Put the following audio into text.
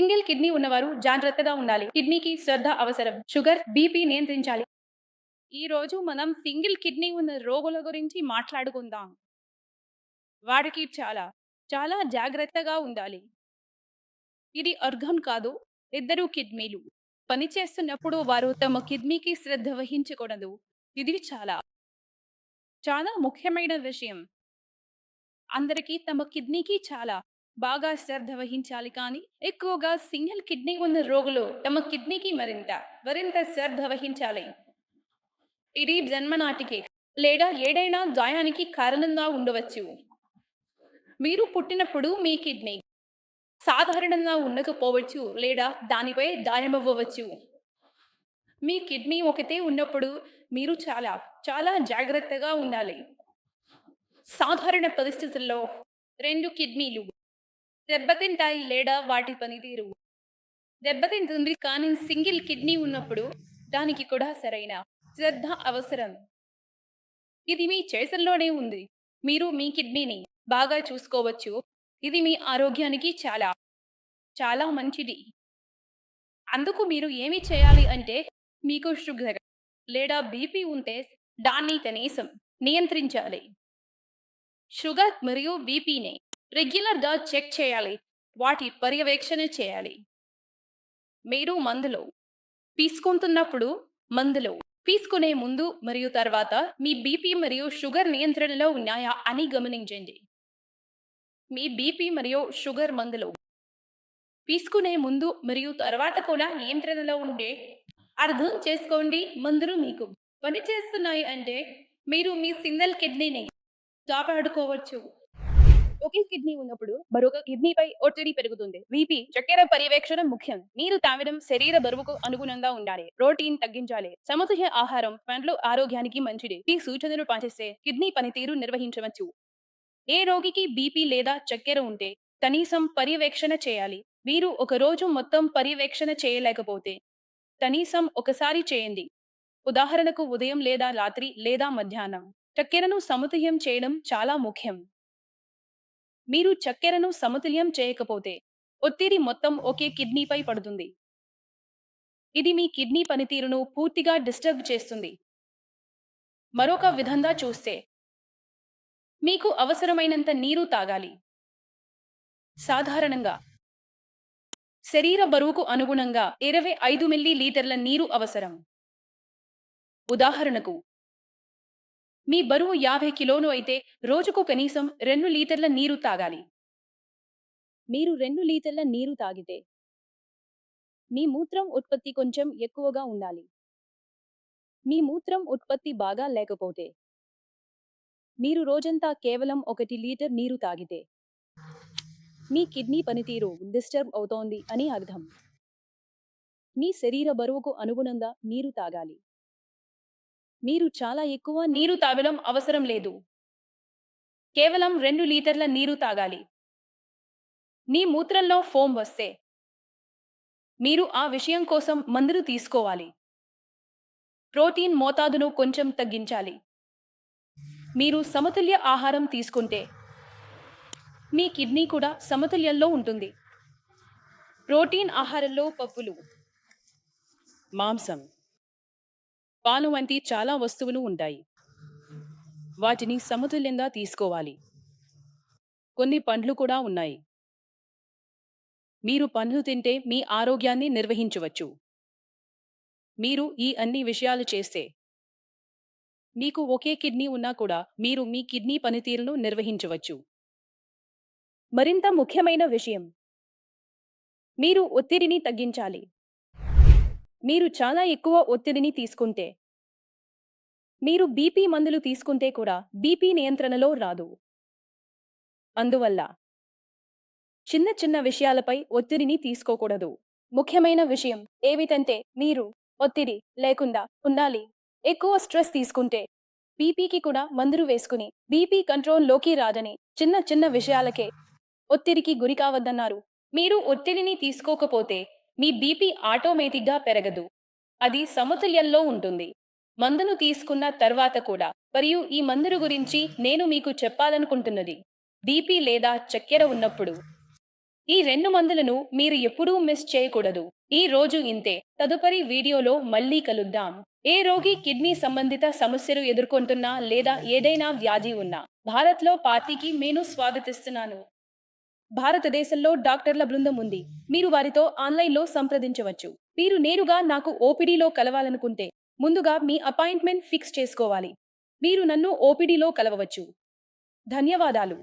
Single kidney ఉన్నవారు జాగ్రత్తగా ఉండాలి. కిడ్నీకి శ్రద్ధ అవసరం. షుగర్ బీపీ నియంత్రించాలి. ఈ రోజు మనం సింగిల్ కిడ్నీ ఉన్న రోగుల గురించి మాట్లాడుకుందాం. వాడికి చాలా చాలా జాగ్రత్తగా ఉండాలి. ఇది అర్ఘం కాదు ఇద్దరు కిడ్నీలు. పనిచేస్తున్నప్పుడు వారు తమ కిడ్నీకి శ్రద్ధ వహించకూడదు. ఇది చాలా చాలా ముఖ్యమైన విషయం. అందరికీ తమ కిడ్నీకి చాలా బాగా శ్రద్ధ వహించాలి కానీ ఎక్కువగా సింగిల్ కిడ్నీ ఉన్న రోగులు తమ కిడ్నీకి మరింత మరింత శ్రద్ధ వహించాలి. ఇది జన్మనాటికి లేదా ఏదైనా గాయానికి కారణంగా ఉండవచ్చు. మీరు పుట్టినప్పుడు మీ కిడ్నీ సాధారణంగా ఉండకపోవచ్చు లేదా దానిపై గాయమవ్వవచ్చు మీ కిడ్నీ ఒకటే ఉన్నప్పుడు మీరు చాలా చాలా జాగ్రత్తగా ఉండాలి. సాధారణ పరిస్థితుల్లో రెండు కిడ్నీలు దెబ్బతింటాయి లేదా వాటి పనితీరు. దెబ్బతింటుంది కానీ సింగిల్ కిడ్నీ ఉన్నప్పుడు దానికి కూడా సరైన శ్రద్ధ అవసరం. ఇది మీ చేతుల్లోనే ఉంది. మీరు మీ కిడ్నీని బాగా చూసుకోవచ్చు. ఇది మీ ఆరోగ్యానికి చాలా చాలా మంచిది. అందుకు మీరు ఏమి చేయాలి అంటే మీకు షుగర్ లేదా బీపీ ఉంటే దాన్ని కనీసం నియంత్రించాలి. షుగర్ మరియు బీపీని రెగ్యులర్గా చెక్ చేయాలి. వాటి పర్యవేక్షణ చేయాలి. మీరు మందులు తీసుకుంటున్నప్పుడు మందులు తీసుకునే ముందు మరియు తర్వాత మీ బీపీ మరియు షుగర్ నియంత్రణలో ఉన్నాయా అని గమనించండి. మీ బీపీ మరియు షుగర్ మందులు తీసుకునే ముందు మరియు తర్వాత కూడా నియంత్రణలో ఉండే అర్థం చేసుకోండి మందులు మీకు పనిచేస్తున్నాయి అంటే మీరు మీ సింగిల్ కిడ్నీని కాపాడుకోవచ్చు. ఒకే కిడ్నీ ఉన్నప్పుడు మరొక కిడ్నీపై ఒత్తిడి పెరుగుతుంది. బీపీ చక్కెర పర్యవేక్షణ ముఖ్యం. నీరు తాగడం శరీర బరువుకు అనుగుణంగా ఉండాలి. ప్రోటీన్ తగ్గించాలి. సమతుల్య ఆహారం పండ్లు ఆరోగ్యానికి మంచిది. ఈ సూచనలు పాటిస్తే కిడ్నీ పనితీరు నిర్వహించవచ్చు. ఏ రోగికి బీపీ లేదా చక్కెర ఉంటే కనీసం పర్యవేక్షణ చేయాలి. మీరు ఒక రోజు మొత్తం పర్యవేక్షణ చేయలేకపోతే కనీసం ఒకసారి చేయండి. ఉదాహరణకు ఉదయం లేదా రాత్రి లేదా మధ్యాహ్నం. చక్కెరను సమతుల్యం చేయడం చాలా ముఖ్యం. మీరు చక్కెరను సమతుల్యం చేయకపోతే ఒత్తిడి మొత్తం ఒకే కిడ్నీపై పడుతుంది. ఇది మీ కిడ్నీ పనితీరును పూర్తిగా డిస్టర్బ్ చేస్తుంది. మరొక విధంగా చూస్తే మీకు అవసరమైనంత నీరు తాగాలి. సాధారణంగా శరీర బరువుకు అనుగుణంగా ఇరవై ఐదు మిల్లీ లీటర్ల నీరు అవసరం. ఉదాహరణకు మీ బరువు యాభై కిలోలు అయితే రోజుకు కనీసం రెండు లీటర్ల నీరు తాగాలి. మీరు రెండు లీటర్ల నీరు తాగితే మీ మూత్రం ఉత్పత్తి కొంచెం ఎక్కువగా ఉండాలి. మీ మూత్రం ఉత్పత్తి బాగా లేకపోతే మీరు రోజంతా కేవలం ఒకటి లీటర్ నీరు తాగితే మీ కిడ్నీ పనితీరు డిస్టర్బ్ అవుతోంది అని అర్థం. మీ శరీర బరువుకు అనుగుణంగా నీరు తాగాలి. మీరు చాలా ఎక్కువ నీరు తాగడం అవసరం లేదు. కేవలం రెండు లీటర్ల నీరు తాగాలి. నీ మూత్రంలో ఫోమ్ వస్తే మీరు ఆ విషయం కోసం మందులు తీసుకోవాలి. ప్రోటీన్ మోతాదును కొంచెం తగ్గించాలి. మీరు సమతుల్య ఆహారం తీసుకుంటే మీ కిడ్నీ కూడా సమతుల్యంలో ఉంటుంది. ప్రోటీన్ ఆహారంలో పప్పులు మాంసం పాలు వంటి చాలా వస్తువులు ఉంటాయి. వాటిని సమతుల్యంగా తీసుకోవాలి. కొన్ని పండ్లు కూడా ఉన్నాయి. మీరు పండ్లు తింటే మీ ఆరోగ్యాన్ని నిర్వహించవచ్చు. మీరు ఈ అన్ని విషయాలు చేస్తే మీకు ఒకే కిడ్నీ ఉన్నా కూడా మీరు మీ కిడ్నీ పనితీరును నిర్వహించవచ్చు. మరింత ముఖ్యమైన విషయం. మీరు ఒత్తిడిని తగ్గించాలి. మీరు చాలా ఎక్కువ ఒత్తిడిని తీసుకుంటే మీరు బీపీ మందులు తీసుకుంటే కూడా బీపీ నియంత్రణలో రాదు. అందువల్ల చిన్న చిన్న విషయాలపై ఒత్తిడిని తీసుకోకూడదు. ముఖ్యమైన విషయం ఏమిటంటే మీరు ఒత్తిడి లేకుండా ఉండాలి. ఎక్కువ స్ట్రెస్ తీసుకుంటే బీపీకి కూడా మందులు వేసుకుని బీపీ కంట్రోల్లోకి రాదని చిన్న చిన్న విషయాలకే ఒత్తిడికి గురి కావద్దన్నారు. మీరు ఒత్తిడిని తీసుకోకపోతే మీ బీపీ ఆటోమేటిక్గా పెరగదు. అది సమతుల్యంలో ఉంటుంది. మందును తీసుకున్న తర్వాత కూడా మరియు ఈ మందుల గురించి నేను మీకు చెప్పాలనుకుంటున్నది. బీపీ లేదా చక్కెర ఉన్నప్పుడు. ఈ రెండు మందులను మీరు ఎప్పుడూ మిస్ చేయకూడదు. ఈ రోజు ఇంతే. తదుపరి వీడియోలో మళ్ళీ కలుద్దాం. ఏ రోగి కిడ్నీ సంబంధిత సమస్యలు ఎదుర్కొంటున్నా లేదా ఏదైనా వ్యాధి ఉన్నా భారత్లో పార్టీకి నేను స్వాగతిస్తున్నాను. భారతదేశంలో డాక్టర్ల బృందం ఉంది. మీరు వారితో ఆన్లైన్లో సంప్రదించవచ్చు. మీరు నేరుగా నాకు ఓపీడీలో కలవాలనుకుంటే ముందుగా మీ అపాయింట్మెంట్ ఫిక్స్ చేసుకోవాలి. మీరు నన్ను ఓపీడీలో కలవవచ్చు. ధన్యవాదాలు.